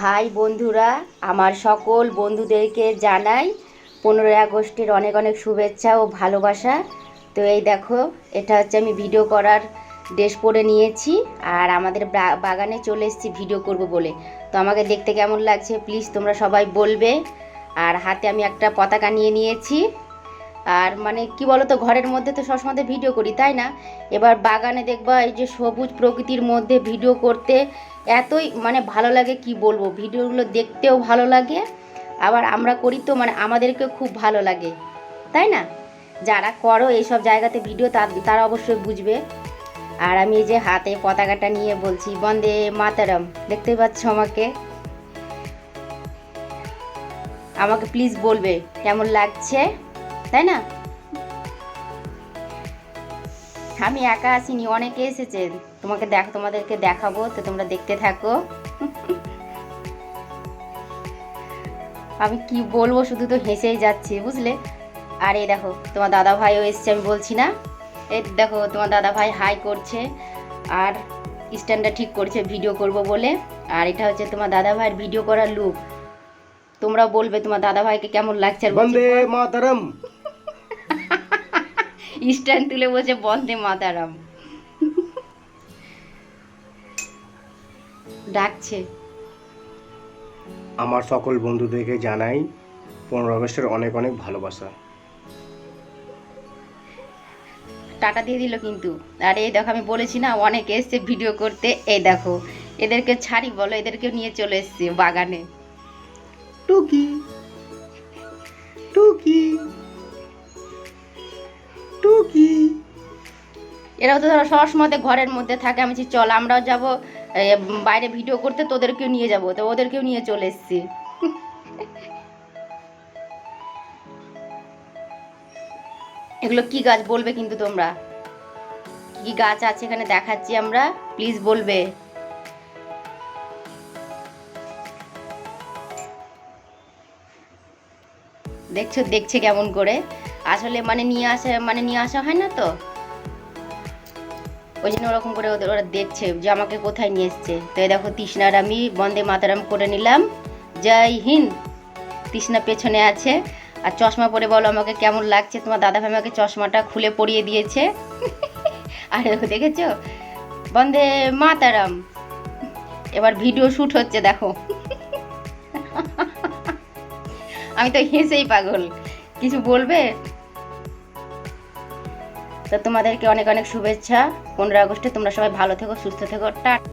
High বন্ধুরা, আমার সকল বন্ধুদেরকে জানাই পনেরোই আগস্টের অনেক অনেক শুভেচ্ছা ও ভালোবাসা। তো এই দেখো, এটা হচ্ছে আমি ভিডিও করার ড্রেস পরে নিয়েছি আর আমাদের বাগানে চলে এসেছি ভিডিও করব বলে। তো আমাকে দেখতে কেমন লাগছে প্লিজ তোমরা সবাই বলবে। আর হাতে আমি একটা পতাকা নিয়ে নিয়েছি। আর মানে কি বলতো, ঘরের মধ্যে তো সবসময় ভিডিও করি, তাই না? এবার বাগানে দেখবা এই যে সবুজ প্রকৃতির মধ্যে ভিডিও করতে এতই মানে ভালো লাগে, কি বলব? ভিডিওগুলো দেখতেও ভালো লাগে, আবার আমরা করি তো মানে আমাদেরকে খুব ভালো লাগে, তাই না? যারা করো এইসব জায়গাতে ভিডিও তারা অবশ্যই বুঝবে। আর আমি এই যে হাতে পতাকাটা নিয়ে বলছি, বন্দে মাতারাম দেখতেই পাচ্ছ আমাকে? আমাকে প্লিজ বলবে, কেমন লাগছে? তাই না? আমি একা আসিনি অনেকে এসেছে। তোমাকে দেখ তোমাদেরকে দেখাবো তো তোমরা দেখতে থাকো। আমি কি বলব শুধু তো হেসেই যাচ্ছি বুঝলে? আর এই দেখো তোমার দাদা ভাইও এসছে আমি বলছি না। এই দেখো তোমার দাদা ভাই হাই করছে আর স্ট্যান্ডটা ঠিক করছে ভিডিও করব বলে। আর এটা হচ্ছে তোমার দাদা ভাইয়ের ভিডিও করার লুক তোমরা বলবে তোমার দাদা ভাইকে কেমন লাগছে আর বন্দে মাতারম। স্ট্যান্ড তুলে বসে বন্দে মাতারাম। ডাকছে। আমার সকল বন্ধুদেরকে জানাই পনেরো আগস্টের অনেক অনেক ভালোবাসা। টাটা দিয়ে দিল কিন্তু। আর এই দেখো আমি বলেছি না অনেকে এসছে ভিডিও করতে। এই দেখো এদেরকে ছাড়ি বলো এদেরকে নিয়ে চলে এসছে বাগানে। টুকি টুকি টুকি। এরাও তো ধরো সবসময় ঘরের মধ্যে থাকে। আমি চল আমরাও যাব। বাইরে ভিডিও করতে তোদেরকেও নিয়ে যাব। তো ওদেরকেও নিয়ে চলে এসছি। এগুলো কি গাছ বলবে কিন্তু তোমরা? কি গাছ আছে এখানে দেখাচ্ছি আমরা? প্লিজ বলবে। দেখছ, দেখছে কেমন করে। আসলে মানে নিয়ে আসা মানে নিয়ে আসা হয় না তো? ওই জন্য ওরকম করে ওদের ওরা দেখছে যে আমাকে কোথায় নিয়ে এসছে। তো দেখো তৃষ্ণার আমি বন্দে মাতারাম করে নিলাম। জয় হিন্দ। তৃষ্ণা পেছনে আছে। আর চশমা পরে বলো আমাকে কেমন লাগছে? তোমার দাদা ভাই আমাকে চশমাটা খুলে পরিয়ে দিয়েছে। আর দেখো দেখেছ? বন্দে মাতারাম। এবার ভিডিও শ্যুট হচ্ছে, দেখো। আমি তো হেসেই পাগল। কিছু বলবে? তো তোমাদেরকে অনেক অনেক শুভেচ্ছা। পনেরো আগস্টে তোমরা সবাই ভালো থেকো সুস্থ থেকো। টা